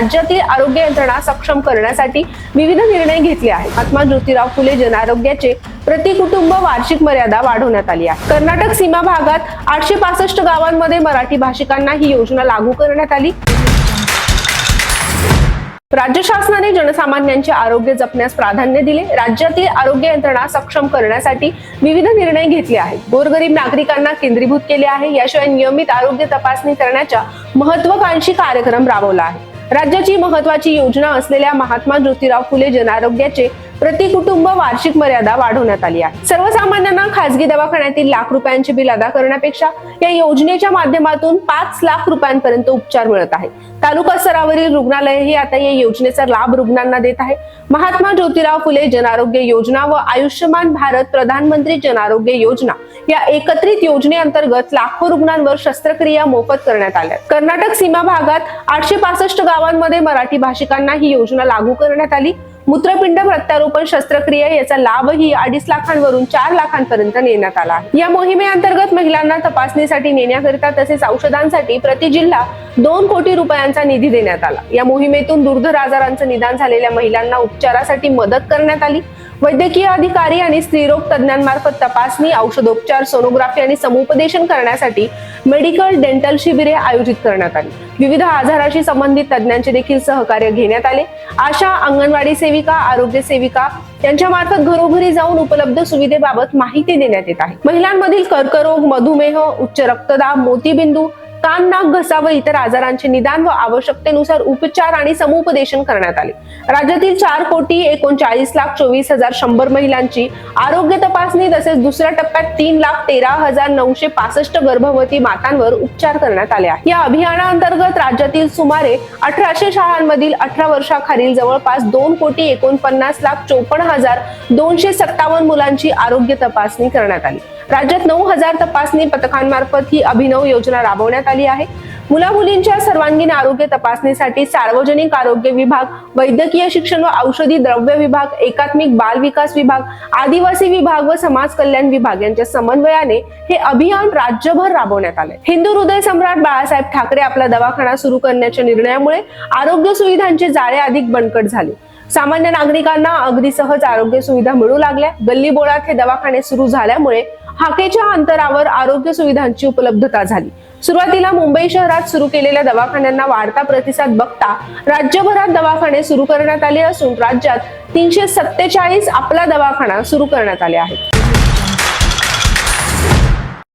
राज्यातील आरोग्य यंत्रणा सक्षम करण्यासाठी विविध निर्णय घेतले आहेत. महात्मा ज्योतिराव फुले जनआरोग्याचे प्रति कुटुंब वार्षिक मर्यादा वाढवण्यात आली आहे. कर्नाटक सीमा भागात आठशे पासष्ट गावांमध्ये मराठी भाषिकांना ही योजना लागू करण्यात आली. राज्य शासनाने जनसामान्यांचे आरोग्य जपण्यास प्राधान्य दिले. राज्यातील आरोग्य यंत्रणा सक्षम करण्यासाठी विविध निर्णय घेतले आहेत. गोरगरीब नागरिकांना केंद्रीभूत केले आहे. याशिवाय नियमित आरोग्य तपासणी करण्याच्या महत्वाकांक्षी कार्यक्रम राबवला आहे. राज्याची महत्वाची योजना असलेल्या महात्मा ज्योतिराव फुले जनआरोग्याचे प्रति कुटुंब वार्षिक मर्यादा वाढवण्यात आली आहे. सर्वसामान्यांना खासगी दवाखान्यातील लाख रुपयांचे बिल अदा करण्यापेक्षा या योजनेच्या माध्यमातून पाच लाख रुपयांपर्यंत उपचार मिळत आहे तालुका स्तरावरील रुग्णालय हे आता या योजनेचा लाभ रुग्णांना देत आहे. महात्मा ज्योतिराव फुले जनआरोग्य योजना व आयुष्यमान भारत प्रधानमंत्री जनआरोग्य योजना या एकत्रित योजनेअंतर्गत लाखो रुग्णांवर शस्त्रक्रिया मोफत करण्यात आल्या कर्नाटक सीमा भागात आठशे पासष्ट गावांमध्ये मराठी भाषिकांना ही योजना लागू करण्यात आली. मूत्रपिंड प्रत्यारोपण शस्त्रक्रिया याचा लाभही अडीच लाखांवरून चार लाखांपर्यंत नेण्यात आला. या मोहिमेअंतर्गत महिलांना तपासणीसाठी नेण्याकरिता तसेच औषधांसाठी प्रति जिल्हा दोन कोटी रुपयांचा निधी देण्यात आला. या मोहिमेतून दुर्धर आजारांचं निदान झालेल्या महिलांना उपचारासाठी मदत करण्यात आली. वैद्यकीय अधिकारी आणि स्त्रीरोग तज्ञांमार्फत तपासणी औषधोपचार सोनोग्राफी आणि समुपदेशन करण्यासाठी मेडिकल डेंटल शिबिरे आयोजित करण्यात आली. विविध आजाराशी संबंधित तज्ञांचे देखील सहकार्य घेण्यात आले. आशा अंगणवाडी सेविका आरोग्य सेविका त्यांच्या मार्फत घरोघरी जाऊन उपलब्ध सुविधेबाबत माहिती देण्यात येत आहे. महिलांमधील कर्करोग मधुमेह उच्च रक्तदाब मोतीबिंदू कान नाक घसा व इतर आजारांचे निदान व आवश्यकतेनुसार उपचार आणि समुपदेशन करण्यात आले. राज्यातील चार कोटी एकोणचाळीस लाख चोवीस हजार शंभर महिलांची आरोग्य तपासणी तसेच दुसऱ्या टप्प्यात तीन लाख तेरा हजार नऊशे पासष्ट गर्भवती मातांवर उपचार करण्यात आले आहे. या अभियानाअंतर्गत राज्यातील सुमारे अठराशे शाळांमधील अठरा वर्षाखालील जवळपास दोन कोटी एकोणपन्नास लाख चोपन्न हजार दोनशे सत्तावन्न मुलांची आरोग्य तपासणी करण्यात आली. राज्यात नऊ हजार तपासणी पथकांमार्फत ही अभिनव योजना राबवण्यात आली आहे. मुला मुलींच्या सर्वांगीण आरोग्य तपासणीसाठी सार्वजनिक आरोग्य विभाग वैद्यकीय शिक्षण व औषधी द्रव्य विभाग एकात्मिक बाल विकास विभाग आदिवासी विभाग व समाज कल्याण विभाग यांच्या समन्वयाने हे अभियान राज्यभर राबवण्यात आले हिंदू हृदय सम्राट बाळासाहेब ठाकरे आपला दवाखाना सुरू करण्याच्या निर्णयामुळे आरोग्य सुविधांचे जाळे अधिक बणकट झाले. सामान्य नागरिकांना अगदी सहज आरोग्य सुविधा मिळू लागल्या. गल्ली बोळात हे दवाखाने सुरू झाल्यामुळे हाकेच्या अंतरावर आरोग्य सुविधांची उपलब्धता झाली. सुरुवातीला मुंबई शहरात सुरू केलेल्या दवाखान्यांना वाढता प्रतिसाद बघता राज्यभरात दवाखाने सुरू करण्यात आले असून राज्यात तीनशे सत्तेचाळीस आपला दवाखाना सुरू करण्यात आले आहेत.